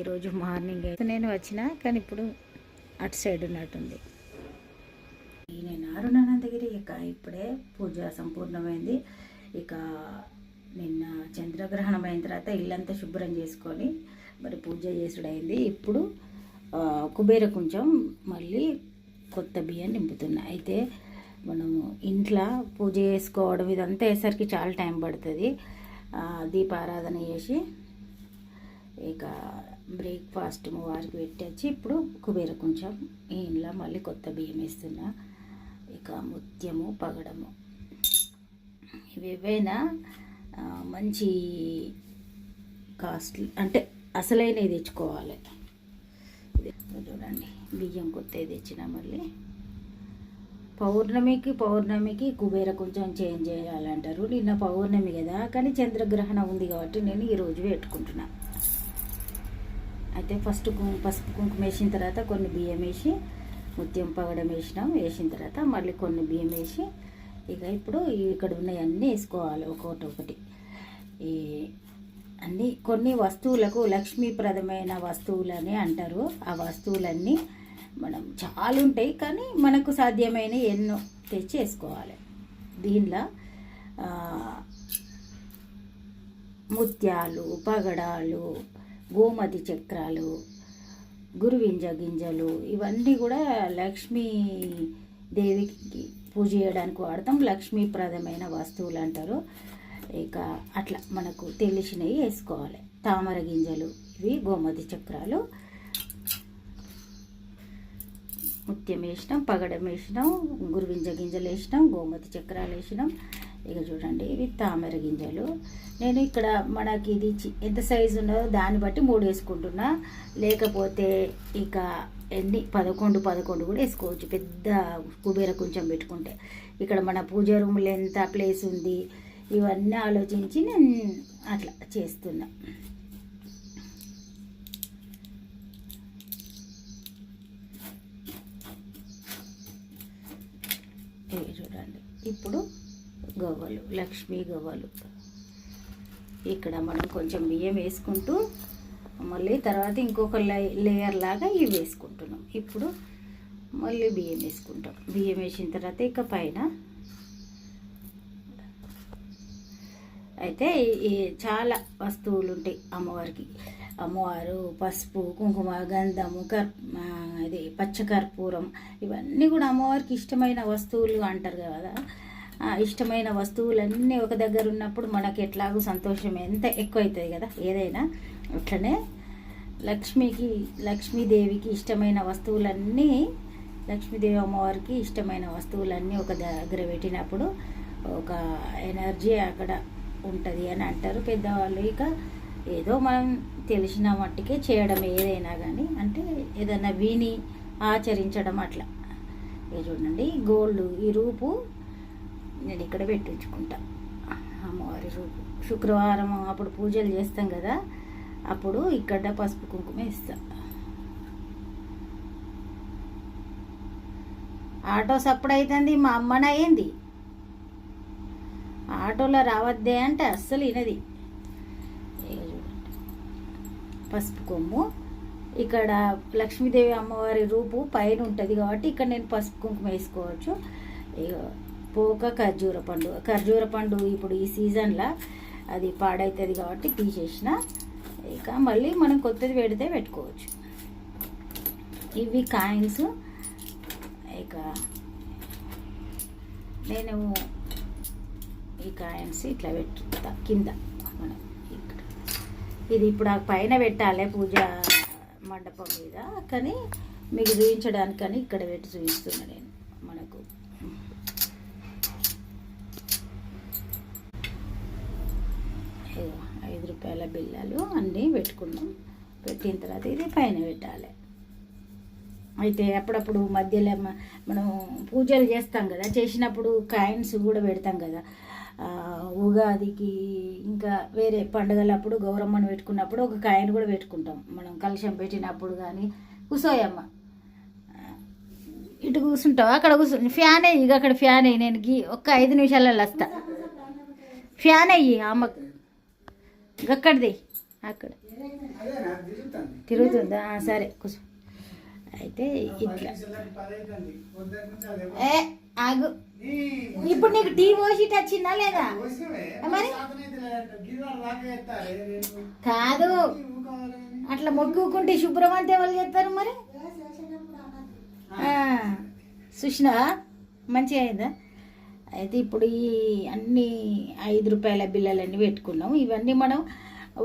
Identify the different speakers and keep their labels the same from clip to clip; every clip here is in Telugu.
Speaker 1: ఈరోజు మార్నింగ్ అయితే నేను వచ్చిన కానీ ఇప్పుడు అటు సైడ్ ఉన్నట్టుంది. నేను అరుణానందగిరి ఇక ఇప్పుడే పూజ సంపూర్ణమైంది. ఇక నిన్న చంద్రగ్రహణం అయిన తర్వాత ఇల్లంతా శుభ్రం చేసుకొని మరి పూజ చేసుడైంది. ఇప్పుడు కుబేర కొంచెం మళ్ళీ కొత్త బియ్యం నింపుతున్నా. అయితే మనము ఇంట్లో పూజ చేసుకోవడం ఇదంతా వేసరికి చాలా టైం పడుతుంది. దీపారాధన చేసి ఇక బ్రేక్ఫాస్ట్ వారికి పెట్టొచ్చి ఇప్పుడు కుబేర కొంచెం ఇంట్లో మళ్ళీ కొత్త బియ్యం వేస్తున్నా. ఇక ముత్యము పగడము. ఇవి ఏవైనా మంచి కాస్ట్లీ అంటే అసలైనవి తెచ్చుకోవాలి. ఇది చూడండి బియ్యం కొత్తవి తెచ్చిన మళ్ళీ. పౌర్ణమికి పౌర్ణమికి కుబేర కొంచెం చేంజ్ చేయాలంటారు. నిన్న పౌర్ణమి కదా కానీ చంద్రగ్రహణం ఉంది కాబట్టి నేను ఈరోజు పెట్టుకుంటున్నాను అయితే ఫస్ట్ పసుపు కుంకుమ వేసిన తర్వాత కొన్ని బియ్యం వేసి ముత్యం పగడం వేసినాం. వేసిన తర్వాత మళ్ళీ కొన్ని బియ్యం వేసి ఇక ఇప్పుడు ఇక్కడ ఉన్నాయి అన్నీ వేసుకోవాలి ఒక్కొక్కటి ఒకటి. ఈ అన్ని కొన్ని వస్తువులకు లక్ష్మీప్రదమైన వస్తువులని అంటారు. ఆ వస్తువులన్నీ మనం చాలా ఉంటాయి కానీ మనకు సాధ్యమైన ఎన్నో తెచ్చి వేసుకోవాలి. దీనిలో ముత్యాలు పగడాలు గోమతి చక్రాలు గురువింజ గింజలు ఇవన్నీ కూడా లక్ష్మీ దేవికి పూజ చేయడానికి వాడతాం. లక్ష్మీప్రదమైన వస్తువులు అంటారు. ఇక అట్లా మనకు తెలిసినవి వేసుకోవాలి. తామర గింజలు ఇవి గోమతి చక్రాలు. ముత్యం వేసినాం పగడం వేసినాం గురువింజ గింజలు వేసినాం గోమతి చక్రాలు వేసినాం. ఇక చూడండి ఇవి తామర గింజలు. నేను ఇక్కడ మనకి ఇది చి- ఎంత సైజు ఉన్నదో దాన్ని బట్టి మూడు వేసుకుంటున్నా. లేకపోతే ఇక ఎన్ని పదకొండు పదకొండు కూడా వేసుకోవచ్చు. పెద్ద కుబేర కొంచెం పెట్టుకుంటే. ఇక్కడ మన పూజ రూములు ఎంత ప్లేస్ ఉంది. ఇవన్నీ ఆలోచించి నేను అట్లా చేస్తున్నా. చూడండి. ఇప్పుడు గవ్వలు లక్ష్మీ గవ్వలు. ఇక్కడ మనం కొంచెం బియ్యం వేసుకుంటూ మళ్ళీ తర్వాత ఇంకొక లే లేయర్ లాగా ఇవి వేసుకుంటున్నాం. ఇప్పుడు మళ్ళీ బియ్యం వేసుకుంటాం. బియ్యం వేసిన తర్వాత ఇక పైన అయితే ఈ- చాలా వస్తువులు ఉంటాయి అమ్మవారికి. అమ్మవారు పసుపు కుంకుమ గంధము కర్ అది ఇది పచ్చకర్పూరం ఇవన్నీ కూడా అమ్మవారికి ఇష్టమైన వస్తువులు అంటారు కదా. ఇష్టమైన వస్తువులన్నీ ఒక దగ్గర ఉన్నప్పుడు మనకి ఎట్లాగో సంతోషం ఎంత ఎక్కువ అవుతుంది కదా? ఏదైనా అట్లనే లక్ష్మికి లక్ష్మీదేవికి ఇష్టమైన వస్తువులన్నీ లక్ష్మీదేవి అమ్మవారికి ఇష్టమైన వస్తువులన్నీ ఒక దగ్గర పెట్టినప్పుడు ఒక ఎనర్జీ అక్కడ ఉంటుంది అని అంటారు పెద్దవాళ్ళు. ఇక ఏదో మనం తెలిసిన మట్టుకే చేయడం ఏదైనా కానీ అంటే ఏదైనా విని ఆచరించడం అట్లా. చూడండి గోల్డ్ ఈ రూపు నేను ఇక్కడ పెట్టించుకుంటా. అమ్మవారి రూపు శుక్రవారం అప్పుడు పూజలు చేస్తాం కదా అప్పుడు ఇక్కడ పసుపు కుంకుమ ఇస్తా. ఆటో సప్పుడు అవుతుంది మా అమ్మన అయింది ఆటోలో రావద్దే అంటే అస్సలు వినది. పసుపు కొమ్ము ఇక్కడ లక్ష్మీదేవి అమ్మవారి రూపు పైన ఉంటుంది కాబట్టి ఇక్కడ నేను పసుపు కుంకుమ వేసుకోవచ్చు. పోక ఖర్జూర పండు. ఖర్జూర పండు ఇప్పుడు ఈ సీజన్లో అది పాడవుతుంది కాబట్టి తీసేసిన. ఇక మళ్ళీ మనం కొత్తది పెడితే పెట్టుకోవచ్చు. ఇవి కాయిన్స్. ఇక నేను ఈ కాయిన్స్ ఇట్లా పెట్టుతా కింద మనం ఇక్కడ. ఇది ఇప్పుడు ఆ పైన పెట్టాలి పూజ మండపం మీద కానీ మీకు చూపించడానికని ఇక్కడ పెట్టి చూపిస్తున్నా నేను మనకు ఇదిగో ఐదు రూపాయల బిళ్ళలు అన్నీ పెట్టుకున్నాం. పెట్టిన తర్వాత ఇది పైన పెట్టాలి. అయితే అప్పుడప్పుడు మధ్యలో మనం పూజలు చేస్తాం కదా చేసినప్పుడు కాయిన్స్ కూడా పెడతాం కదా. ఉగాదికి ఇంకా వేరే పండుగలప్పుడు గౌరమ్మను పెట్టుకున్నప్పుడు ఒక కాయిన్ కూడా పెట్టుకుంటాం. మనం కలుషం పెట్టినప్పుడు కానీ కూసోయమ్మ. ఇటు కూర్చుంటావు అక్కడ కూర్చుని ఫ్యాన్ అయ్యి ఇక అక్కడ ఫ్యాన్ అయ్యి నేను గీ ఒక్క ఐదు నిమిషాలలో వస్తా. ఫ్యాన్ అయ్యి అమ్మకు గక్కడిది అక్కడ
Speaker 2: తిరుగుతుందా?
Speaker 1: సరే కూర్చో. అయితే ఇట్లా. ఏ ఆగు. ఇప్పుడు నీకు టీ పోసిట్ వచ్చిందా లేదా? మరి? కాదు. అట్లా మొక్కుకుంటే శుభ్రం అంతే వాళ్ళు చేస్తారు మరి? సుష్ణ మంచిగా అయిందా? అయితే ఇప్పుడు ఈ అన్ని ఐదు రూపాయల బిల్లలన్నీ పెట్టుకున్నాం. ఇవన్నీ మనం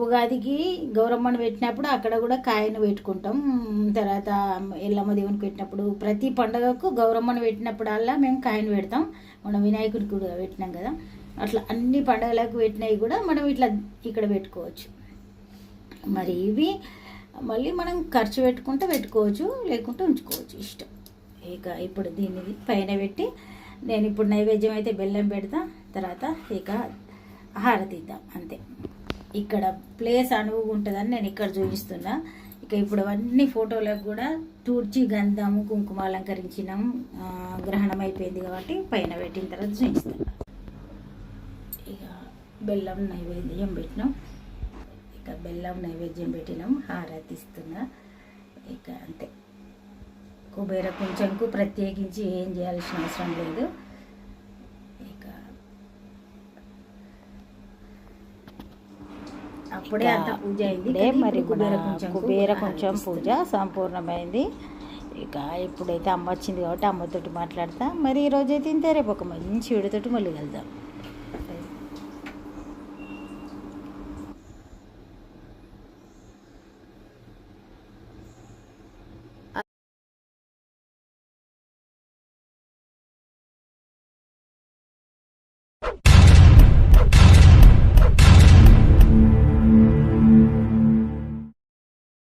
Speaker 1: ఉగాదికి గౌరమ్మను పెట్టినప్పుడు అక్కడ కూడా కాయను పెట్టుకుంటాం. తర్వాత ఎల్లమ్మ దేవునికి పెట్టినప్పుడు ప్రతి పండగకు గౌరమ్మను పెట్టినప్పుడల్లా మేము కాయను పెడతాం. మనం వినాయకుడికి కూడా పెట్టినాం కదా. అట్లా అన్ని పండగలకు పెట్టినవి కూడా మనం ఇట్లా ఇక్కడ పెట్టుకోవచ్చు. మరి ఇవి మళ్ళీ మనం ఖర్చు పెట్టుకుంటే పెట్టుకోవచ్చు లేకుంటే ఉంచుకోవచ్చు. ఇష్టం. ఇక ఇప్పుడు దీన్ని పైన పెట్టి నేను ఇప్పుడు నైవేద్యం అయితే బెల్లం పెడతా తర్వాత ఇక హారతి ఇద్దాం అంతే. ఇక్కడ ప్లేస్ అనువుగా ఉంటుందని నేను ఇక్కడ చూపిస్తున్నా. ఇక ఇప్పుడు అన్ని ఫోటోలకు కూడా తూడ్చి గంధము కుంకుమ అలంకరించినాం. గ్రహణం అయిపోయింది కాబట్టి పైన పెట్టిన తర్వాత చూపిస్తున్నా. ఇక బెల్లం నైవేద్యం పెట్టినాం. ఇక బెల్లం నైవేద్యం పెట్టినాం హారతి ఇస్తున్నా. ఇక అంతే. కుబేర కొంచెంకు ప్రత్యేకించి ఏం చేయాల్సిన అవసరం లేదు. ఇక అప్పుడే అంత పూజ అయింది.
Speaker 3: మరి
Speaker 1: కుబేర కొంచెంకు
Speaker 3: కుబేర కొంచెం పూజ. సంపూర్ణమైంది. ఇక ఇప్పుడైతే అమ్మ వచ్చింది కాబట్టి అమ్మతోటి మాట్లాడతా. మరి ఈ రోజైతే ఇంతే రేపు ఒక మంచి విడితోటి మళ్ళీ కలుద్దాం.